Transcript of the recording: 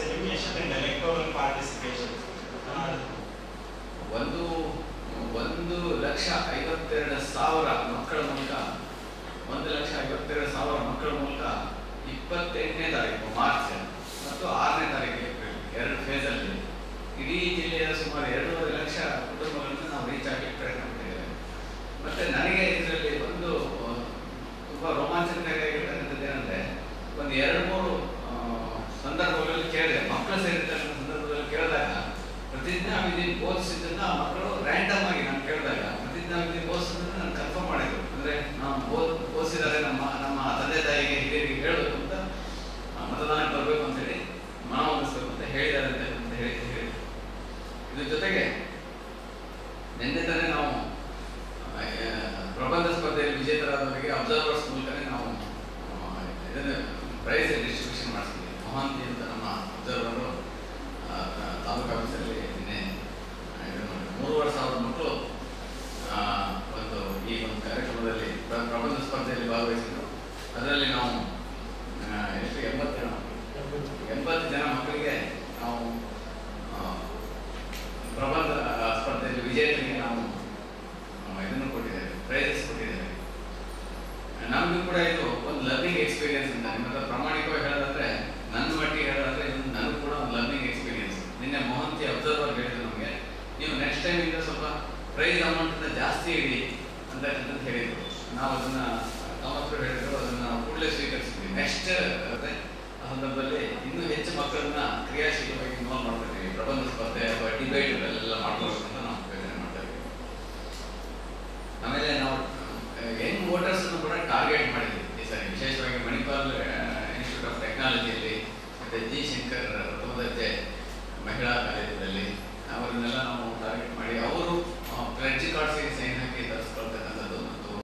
and electoral participation. ಒಂದು ಒಂದು ಲಕ್ಷ ಐವತ್ತೆರಡು ಸಾವಿರ ಮಕ್ಕಳ ಮೂಲಕ, ಒಂದು ಲಕ್ಷ ಐವತ್ತೆರಡು ಸಾವಿರ ಮಕ್ಕಳ ಮೂಲಕ ಇಪ್ಪತ್ತೆಂಟನೇ ತಾರೀಕು, ಮಾರ್ಚ್, ಮತ್ತು ಆರನೇ ತಾರೀಕು, ಏಪ್ರಿಲ್, ಎರಡು ಫೇಸಲ್ಲಿ ಇಡೀ ಜಿಲ್ಲೆಯ ಸುಮಾರು ಎರಡೂವರೆ ಮನವೊಲಿಸಬೇಕು ಅಂತ ಹೇಳಿ ಇದ್ರ ಜೊತೆಗೆ ನಿನ್ನೆ ತಾನೇ ನಾವು ಪ್ರಬಂಧ ಸ್ಪರ್ಧೆಯಲ್ಲಿ ವಿಜೇತರಾದವರಿಗೆ ಅಬ್ಸರ್ವರ್ಸ್ ಮೂಲಕನೇ ನಾವು ಇದನ್ನು ಪ್ರೈಸ್ ಡಿಸ್ಟ್ರಿಬ್ಯೂಷನ್ ಮಾಡಿಸ್ತೀವಿ ಮಹಾಂತಿ ಅಂತ ನಮ್ಮ ಅಬ್ಸರ್ವರು ತಾಲೂಕು ಆಫೀಸಲ್ಲಿ ನಿನ್ನೆ ಮೂರುವರೆ ಸಾವಿರ ಮಕ್ಕಳು ಒಂದು ಈ ಒಂದು ಕಾರ್ಯಕ್ರಮದಲ್ಲಿ ಪ್ರ- ಪ್ರಬಂಧ ಸ್ಪರ್ಧೆಯಲ್ಲಿ ಭಾಗವಹಿಸಿದ್ರು. ಅದರಲ್ಲಿ ನಾವು ಕೂಡ ಇದು ಒಂದು ಲರ್ನಿಂಗ್ ಎಕ್ಸ್ಪೀರಿಯನ್ಸ್ ಅಂತ. ನಿಮ್ಮ ಹತ್ರ ಪ್ರಾಮಾಣಿಕವಾಗಿ ಹೇಳೋದಾದ್ರೆ ನನ್ನ ಮಟ್ಟಿಗೆ ಹೇಳೋದಾದ್ರೆ, ಇದು ನನಗೂ ಕೂಡ ಒಂದು ಲರ್ನಿಂಗ್ ಎಕ್ಸ್ಪೀರಿಯನ್ಸ್ ನಿನ್ನೆ ಮೋಹಂತಿ ಅಬ್ಸರ್ವರ್ ಹೇಳಿದ್ರು ನಮಗೆ, ನೀವು ನೆಕ್ಸ್ಟ್ ಟೈಮ್ ಇಂದ ಸ್ವಲ್ಪ ಪ್ರೈಸ್ ಅಮೌಂಟ್ ಜಾಸ್ತಿ ಇಡಿ ಅಂತ ಹೇಳಿದ್ರು. ನಾವು ಅದನ್ನ ಕಾಮತ್ರು ಹೇಳಿದ್ರು, ಅದನ್ನ ಕೂಡಲೇ ಸ್ವೀಕರಿಸಿದ್ವಿ. ನೆಕ್ಸ್ಟ್ ಸಂದರ್ಭದಲ್ಲಿ ಇನ್ನೂ ಹೆಚ್ಚು ಮಕ್ಕಳನ್ನ ಕ್ರಿಯಾಶೀಲವಾಗಿ ಇನ್ವಾಲ್ವ್ ಮಾಡ್ತಾ ಪ್ರಬಂಧ ಸ್ಪರ್ಧೆ ಅಥವಾ ಡಿಬೇಟ್ ಎಲ್ಲ ಮಾಡ್ಕೊಳ್ಬೇಕು ಅಂತ ನಾವು ಯೋಚನೆ ಮಾಡ್ತಾ ಇದ್ದೀವಿ. ಆಮೇಲೆ ನಾವು ಯಂಗ್ ವೋಟರ್ಸ್ ಕೂಡ ಟಾರ್ಗೆಟ್ ಸರಿ ವಿಶೇಷವಾಗಿ ಮಣಿಪಾಲ್ ಇನ್ಸ್ಟಿಟ್ಯೂಟ್ ಆಫ್ ಟೆಕ್ನಾಲಜಿಯಲ್ಲಿ ಮತ್ತು ಜಿ ಶಂಕರ್ ಮಹಿಳಾ ಕಾಲೇಜಿನಲ್ಲಿ ಅವರನ್ನೆಲ್ಲ ನಾವು ಟಾರ್ಗೆಟ್ ಮಾಡಿ. ಅವರು ಪ್ರೆಜಿಕ